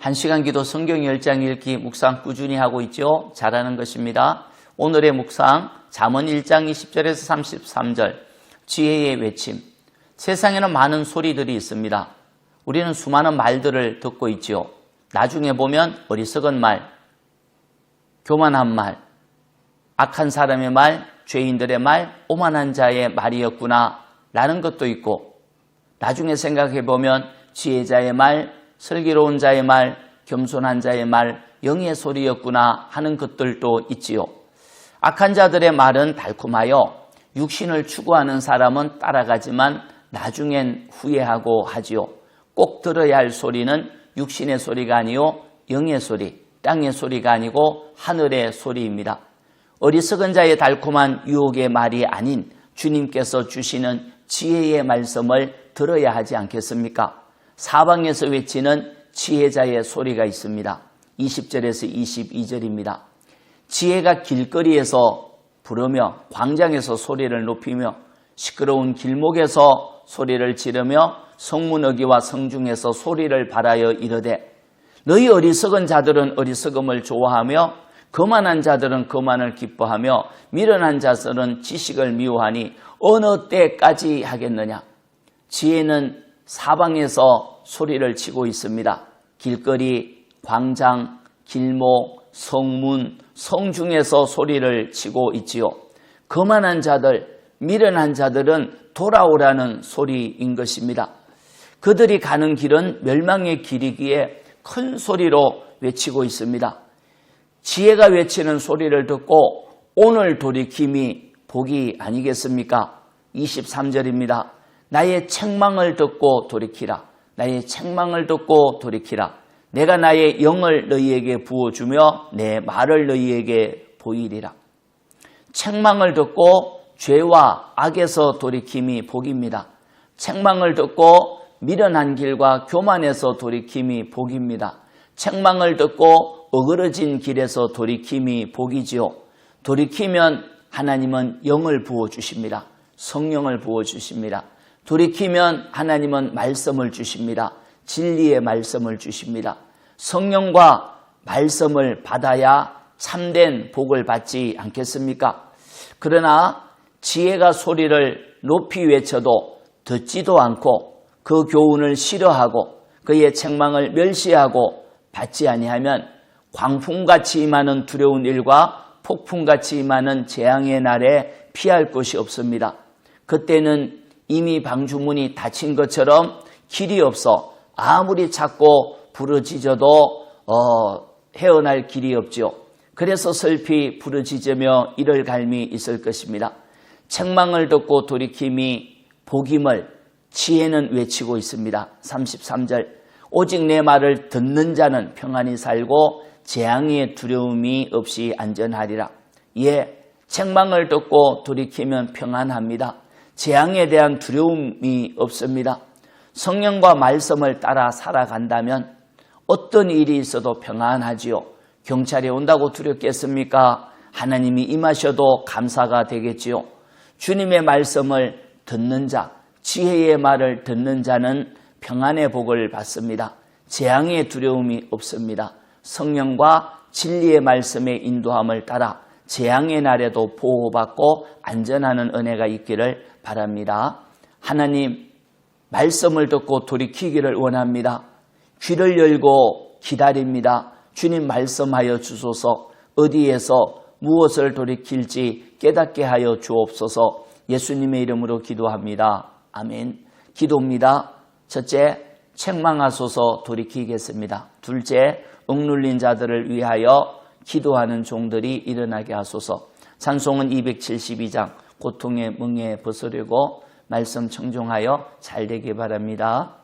한 시간 기도 성경 10장 읽기 묵상 꾸준히 하고 있죠. 잘하는 것입니다. 오늘의 묵상 잠언 1장 20절에서 33절 지혜의 외침 세상에는 많은 소리들이 있습니다. 우리는 수많은 말들을 듣고 있지요. 나중에 보면 어리석은 말, 교만한 말, 악한 사람의 말, 죄인들의 말, 오만한 자의 말이었구나 라는 것도 있고 나중에 생각해 보면 지혜자의 말, 슬기로운 자의 말, 겸손한 자의 말, 영의 소리였구나 하는 것들도 있지요. 악한 자들의 말은 달콤하여 육신을 추구하는 사람은 따라가지만 나중엔 후회하고 하지요. 꼭 들어야 할 소리는 육신의 소리가 아니요 영의 소리, 땅의 소리가 아니고 하늘의 소리입니다. 어리석은 자의 달콤한 유혹의 말이 아닌 주님께서 주시는 지혜의 말씀을 들어야 하지 않겠습니까? 사방에서 외치는 지혜자의 소리가 있습니다. 20절에서 22절입니다. 지혜가 길거리에서 부르며 광장에서 소리를 높이며 시끄러운 길목에서 소리를 지르며 성문 어기와 성중에서 소리를 발하여 이르되 너희 어리석은 자들은 어리석음을 좋아하며 거만한 자들은 거만을 기뻐하며 미련한 자들은 지식을 미워하니 어느 때까지 하겠느냐 지혜는 사방에서 소리를 치고 있습니다. 길거리, 광장, 길목, 성문, 성중에서 소리를 치고 있지요. 거만한 자들, 미련한 자들은 돌아오라는 소리인 것입니다. 그들이 가는 길은 멸망의 길이기에 큰 소리로 외치고 있습니다. 지혜가 외치는 소리를 듣고 오늘 돌이킴이 복이 아니겠습니까? 23절입니다. 나의 책망을 듣고 돌이키라. 나의 책망을 듣고 돌이키라. 내가 나의 영을 너희에게 부어주며 내 말을 너희에게 보이리라. 책망을 듣고 죄와 악에서 돌이킴이 복입니다. 책망을 듣고 미련한 길과 교만에서 돌이킴이 복입니다. 책망을 듣고 어그러진 길에서 돌이킴이 복이지요. 돌이키면 하나님은 영을 부어주십니다. 성령을 부어주십니다. 돌이키면 하나님은 말씀을 주십니다. 진리의 말씀을 주십니다. 성령과 말씀을 받아야 참된 복을 받지 않겠습니까? 그러나 지혜가 소리를 높이 외쳐도 듣지도 않고 그 교훈을 싫어하고 그의 책망을 멸시하고 받지 아니하면 광풍같이 임하는 두려운 일과 폭풍같이 임하는 재앙의 날에 피할 것이 없습니다. 그때는 이미 방주문이 닫힌 것처럼 길이 없어 아무리 찾고 부르짖어도 어, 헤어날 길이 없지요. 그래서 슬피 부르짖으며 이럴 갈미 있을 것입니다. 책망을 듣고 돌이킴이 복임을 지혜는 외치고 있습니다. 33절 오직 내 말을 듣는 자는 평안히 살고 재앙의 두려움이 없이 안전하리라. 예, 책망을 듣고 돌이키면 평안합니다. 재앙에 대한 두려움이 없습니다. 성령과 말씀을 따라 살아간다면 어떤 일이 있어도 평안하지요. 경찰이 온다고 두렵겠습니까? 하나님이 임하셔도 감사가 되겠지요. 주님의 말씀을 듣는 자, 지혜의 말을 듣는 자는 평안의 복을 받습니다. 재앙의 두려움이 없습니다. 성령과 진리의 말씀의 인도함을 따라 재앙의 날에도 보호받고 안전하는 은혜가 있기를 바랍니다. 하나님, 말씀을 듣고 돌이키기를 원합니다. 귀를 열고 기다립니다. 주님 말씀하여 주소서 어디에서 무엇을 돌이킬지 깨닫게 하여 주옵소서 예수님의 이름으로 기도합니다. 아멘. 기도입니다. 첫째, 책망하소서 돌이키겠습니다. 둘째, 억눌린 자들을 위하여 기도하는 종들이 일어나게 하소서. 찬송은 272장 고통의 멍에 벗으려고 말씀 청종하여 잘 되기 바랍니다.